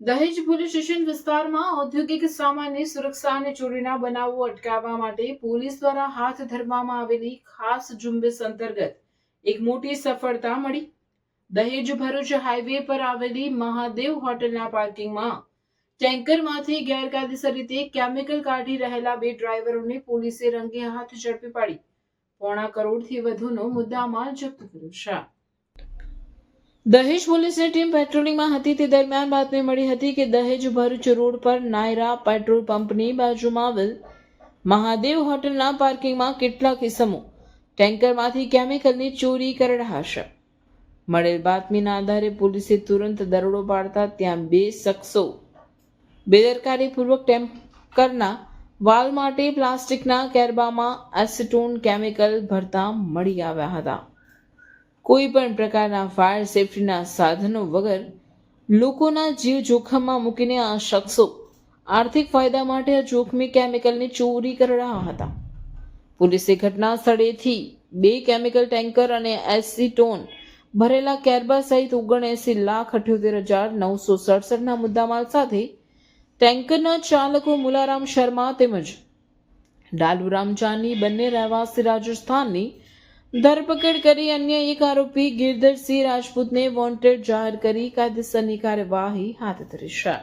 દહેજ police station વિસ્તારમાં ઔદ્યોગિક સામાનની સુરક્ષા ચોરીના બનાવો અટકાવવા માટે પોલીસ દ્વારા હાથ ધરવામાં આવેલી ખાસ ઝુંબેશ અંતર્ગત એક મોટી સફળતા મળી. દહેજ ભરૂચ હાઈવે પર આવેલી મહાદેવ હોટલના પાર્કિંગમાં ટેન્કરમાંથી ગેરકાયદેસર રીતે કેમિકલ કાઢી રહેલા બે ડ્રાઈવરોને પોલીસે રંગે હાથ ઝડપી પાડી. પોણા કરોડથી વધુનો મુદ્દામાલ જપ્ત કર્યો છે. દહેજ પોલીસની ટીમ પેટ્રોલિંગમાં હતી. તે દરમિયાન બાતમી મળી હતી કે દહેજ ભરૂચ રોડ પર નાયરા પેટ્રોલ પંપની બાજુમાં આવેલ મહાદેવ હોટલના પાર્કિંગમાં કેટલાક ઇસમો ટેન્કરમાંથી કેમિકલની ચોરી કરડ્યા હશે. મળેલ બાતમીના આધારે પોલીસે તુરંત દરોડો પાડતા ત્યાં બે શખ્સો બેદરકારીપૂર્વક ટેન્કરના વાલ માટે પ્લાસ્ટિકના કેરબામાં એસિટોન કેમિકલ ભરતા મળી આવ્યા હતા. કોઈ પણ પ્રકારના ફાયર સેફટીના સાધનો વગર લોકોના જીવ જોખમમાં મૂકીને આ શખ્સો આર્થિક ફાયદા માટે આ જોખમી કેમિકલની ચોરી કરી રહ્યા હતા. પોલીસે ઘટના સ્થળેથી બે કેમિકલ ટેન્કર અને એસિટોન ભરેલા કેરબા સહિત ઓગણએસી લાખ અઠ્યોતેર હજાર નવસો સડસઠના મુદ્દામાલ સાથે ટેન્કરના ચાલકો મુલારામ શર્મા તેમજ ડાલુરામ ચાની બંને રહેવાસી રાજસ્થાનની ધરપકડ કરી અન્ય એક આરોપી ગિરધરસિંહ રાજપૂતને વોન્ટેડ જાહેર કરી કાયદેસરની કાર્યવાહી હાથ ધરી છે